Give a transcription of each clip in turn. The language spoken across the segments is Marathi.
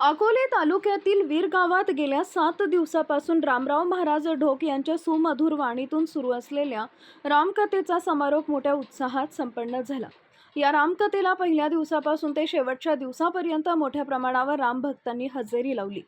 अकोले तालुक्यातील वीर गावात गेल्या सात दिवसापासून रामराव महाराज ढोक यांच्या सुमधुर वाणीतून सुरू असलेल्या रामकथेचा समारोप मोठ्या उत्साहात संपन्न झाला. या रामकथेला पहिल्या दिवसापासून ते शेवटच्या दिवसापर्यंत मोठ्या प्रमाणावर रामभक्तांनी हजेरी लावली.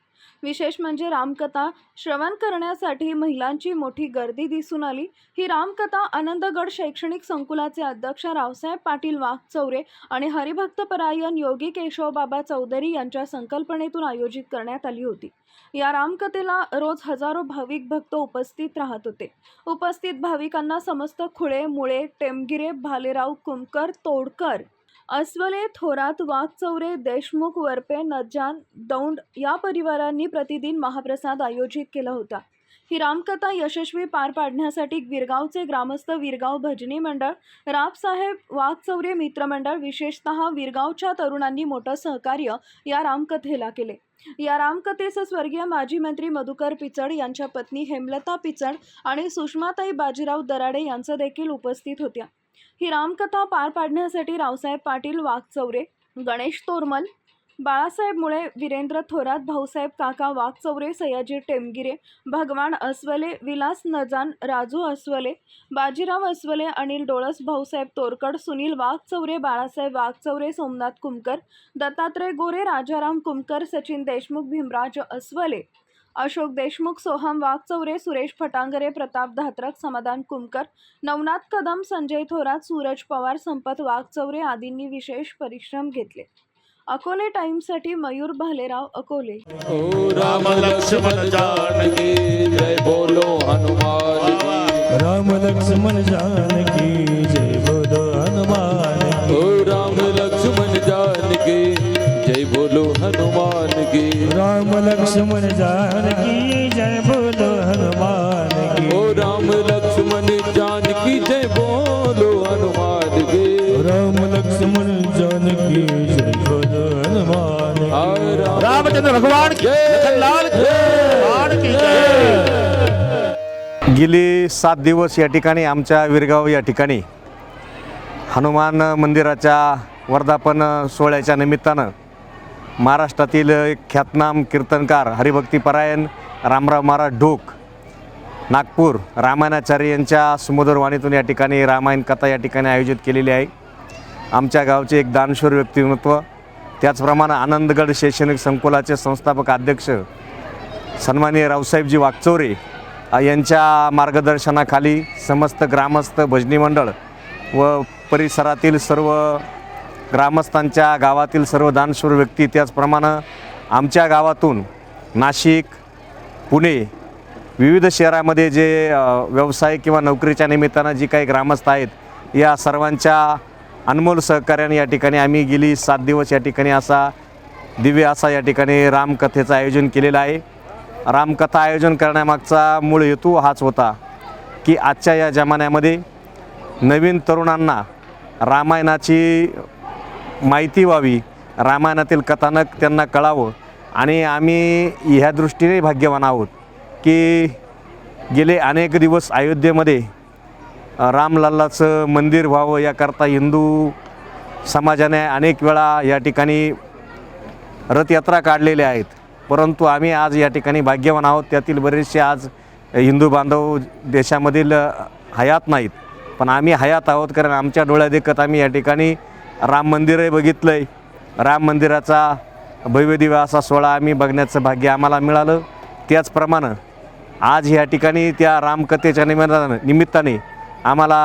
विशेष म्हणजे रामकथा श्रवण करण्यासाठी महिलांची मोठी गर्दी दिसून आली. ही रामकथा आनंदगड शैक्षणिक संकुलाचे अध्यक्ष रावसाहेब पाटील वाघचौरे आणि हरिभक्तपरायण योगी केशवबाबा चौधरी यांच्या संकल्पनेतून आयोजित करण्यात आली होती. या रामकथेला रोज हजारो भाविक भक्त उपस्थित राहत होते. उपस्थित भाविकांना समस्त खुळे मुळे टेमगिरे भालेराव कुमकर तोडकर कर. अस्वले थोरात वाघचौरे देशमुख वरपे नजान दौंड या परिवारांनी प्रतिदिन महाप्रसाद आयोजित केला होता. ही रामकथा यशस्वी पार पाडण्यासाठी विरगावचे ग्रामस्थ विरगाव भजनी मंडळ रावसाहेब वाघचौरे मित्रमंडळ विशेषतः विरगावच्या तरुणांनी मोठं सहकार्य या रामकथेला केले. या रामकथेचं स्वर्गीय माजी मंत्री मधुकर पिचड यांच्या पत्नी हेमलता पिचड आणि सुषमाताई बाजीराव दराडे यांचं देखील उपस्थित होत्या. ही रामकथा पार पाडण्यासाठी रावसाहेब पाटील वाघचौरे गणेश तोरमल बाळासाहेब मुळे वीरेंद्र थोरात भाऊसाहेब काका वाघचौरे सयाजी टेमगिरे भगवान अस्वले विलास नजान राजू अस्वले बाजीराव अस्वले अनिल डोळस भाऊसाहेब तोरकड सुनील वाघचौरे बाळासाहेब वाघचौरे सोमनाथ कुमकर दत्तात्रय गोरे राजाराम कुमकर सचिन देशमुख भीमराज अस्वले अशोक देशमुख सोहम वाघचौरे सुरेश फटांगरे प्रताप धात्रक समाधान कुमकर नवनाथ कदम संजय थोरात सूरज पवार संपत वाघचौरे आदींनी विशेष परिश्रम घेतले. अकोले टाइम्ससाठी मयूर भालेराव अकोले. ओ राम लक्ष्मण जानकी जय बोलो हनुमान राम लक्ष्मण जानकी जय बोलो हनुमान ओ राम लक्ष्मण जानकी जय बोलो हनुमान की. राम लक्ष्मण जानकी जय बोलो हनुमान की। ओ राम लक्ष्मण जानकी जय बोलो हनुमान की। राम लक्ष्मण जानकी जय बोलो हनुमान की। आ राम रामचंद्र भगवान की लखनलाल की भगवान की जय। गेली सात दिवस या ठिकाणी आमच्या विरगाव या ठिकाणी हनुमान मंदिराच्या वर्धापन सोहळ्याच्या निमित्तानं महाराष्ट्रातील एक ख्यातनाम कीर्तनकार हरिभक्तीपरायण रामराव महाराज ढोक नागपूर रामायणाचार्य यांच्या सुमधुर वाणीतून या ठिकाणी रामायण कथा या ठिकाणी आयोजित केलेली आहे. आमच्या गावचे एक दानशूर व्यक्तिमत्व त्याचप्रमाणे आनंदगड शैक्षणिक संकुलाचे संस्थापक अध्यक्ष सन्माननीय रावसाहेबजी वागचौरे यांच्या मार्गदर्शनाखाली समस्त ग्रामस्थ भजनी मंडळ व परिसरातील सर्व ग्रामस्थांच्या गावातील सर्व दानशूर व्यक्ती त्याचप्रमाणे आमच्या गावातून नाशिक पुणे विविध शहरामध्ये जे व्यवसाय किंवा नोकरीच्या निमित्तानं जी काही ग्रामस्थ आहेत या सर्वांच्या अनमोल सहकार्याने या ठिकाणी आम्ही गेली. सात दिवस या ठिकाणी असा दिव्य असा या ठिकाणी रामकथेचं आयोजन केलेलं आहे. रामकथा आयोजन करण्यामागचा मूळ हेतू हाच होता की आजच्या या जमान्यामध्ये नवीन तरुणांना रामायणाची माहिती व्हावी. रामायणातील कथानक त्यांना कळावं आणि आम्ही ह्या दृष्टीने भाग्यवान आहोत की गेले अनेक दिवस अयोध्येमध्ये रामलल्लाचं मंदिर व्हावं याकरता हिंदू समाजाने अनेक वेळा या ठिकाणी रथयात्रा काढलेल्या आहेत. परंतु आम्ही आज या ठिकाणी भाग्यवान आहोत. त्यातील बरेचसे आज हिंदू बांधव देशामधील हयात नाहीत. पण आम्ही हयात आहोत कारण आमच्या डोळ्यादेखत आम्ही या ठिकाणी राम मंदिरही बघितलं आहे राम मंदिराचा भव्यदिव्य असा सोहळा आम्ही बघण्याचं भाग्य आम्हाला मिळालं. त्याचप्रमाणे आज ह्या ठिकाणी त्या रामकथेच्या निमित्तानं निमित्ताने आम्हाला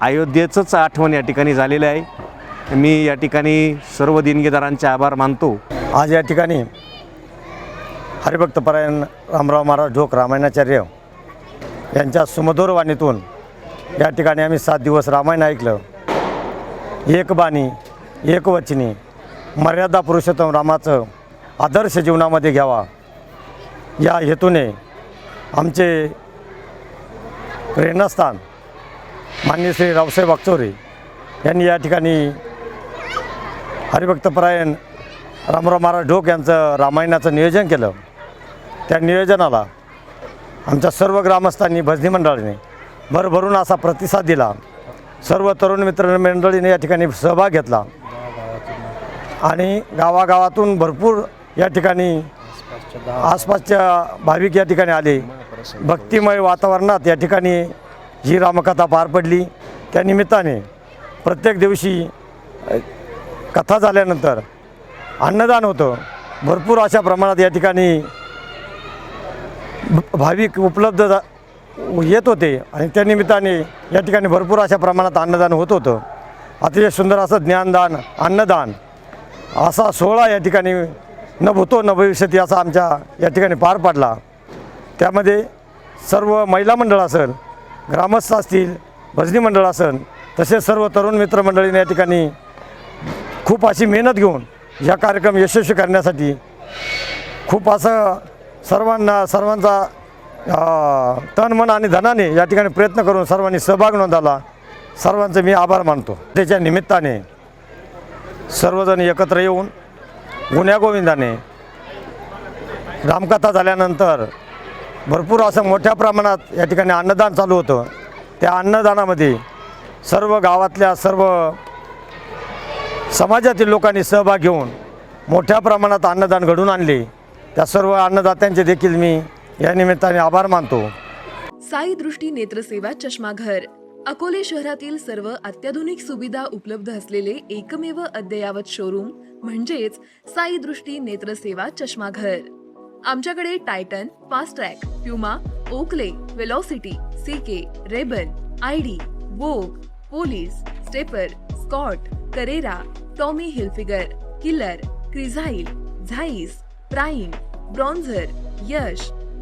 अयोध्येचंच आठवण या ठिकाणी झालेलं आहे. मी या ठिकाणी सर्व देणगीदारांचे आभार मानतो. आज या ठिकाणी हरिभक्तपरायण रामराव महाराज ढोक रामायणाचार्य यांच्या सुमधुर वाणीतून या ठिकाणी आम्ही सात दिवस रामायण ऐकलं. एक बाणी एक वचनी मर्यादा पुरुषोत्तम रामाचं आदर्श जीवनामध्ये घ्यावा. या हेतूने आमचे प्रेरणास्थान मान्य श्री रावसाहेब वागचोरे यांनी या ठिकाणी हरिभक्तपरायण रामराव महाराज ढोक यांचं रामायणाचं नियोजन केलं. त्या नियोजनाला आमच्या सर्व ग्रामस्थांनी भजनी मंडळाने भरभरून असा प्रतिसाद दिला. सर्व तरुण मित्र मंडळीने या ठिकाणी सहभाग घेतला. आणि गावागावातून भरपूर या ठिकाणी आसपासच्या भाविक या ठिकाणी आले. भक्तिमय वातावरणात या ठिकाणी ही रामकथा पार पडली. त्या निमित्ताने प्रत्येक दिवशी कथा झाल्यानंतर अन्नदान होतं. भरपूर अशा प्रमाणात या ठिकाणी भ- भाविक उपलब्ध येत होते. आणि त्या निमित्ताने या ठिकाणी भरपूर अशा प्रमाणात अन्नदान होत होतं. अतिशय सुंदर असं ज्ञानदान अन्नदान असा सोहळा या ठिकाणी न भूतो न भविष्यती असा आमच्या या ठिकाणी पार पडला. त्यामध्ये सर्व महिला मंडळ असेल ग्रामस्थ असतील भजनी मंडळ असेल तसेच सर्व तरुण मित्रमंडळीने या ठिकाणी खूप अशी मेहनत घेऊन या कार्यक्रम यशस्वी करण्यासाठी खूप असं सर्वांना सर्वांचा तन मन आणि धनाने या ठिकाणी प्रयत्न करून सर्वांनी सहभाग नोंदवला. सर्वांचे मी आभार मानतो. त्याच्या निमित्ताने सर्वजण एकत्र येऊन गुण्यागोविंदाने रामकथा झाल्यानंतर भरपूर असं मोठ्या प्रमाणात या ठिकाणी अन्नदान चालू होतं. त्या अन्नदानामध्ये सर्व गावातल्या सर्व समाजातील लोकांनी सहभाग घेऊन मोठ्या प्रमाणात अन्नदान घडून आणले. त्या सर्व अन्नदात्यांचे देखील मी या निमित्ताने आभार मानतो. साई दृष्टी नेत्रसेवा चष्माघर. अकोले शहरातील सर्व अत्याधुनिक सुविधा उपलब्ध असलेले एकमेव अद्ययावत शोरूम म्हणजेच साई दृष्टी नेत्रसेवा चष्माघर. आमच्याकडे Titan Fastrack Puma Oakley Velocity CK Rayban I D Vogue Police Stepper Scott Carrera Tommy Hilfiger Killer Crizal Zeiss Prime bronzer Yash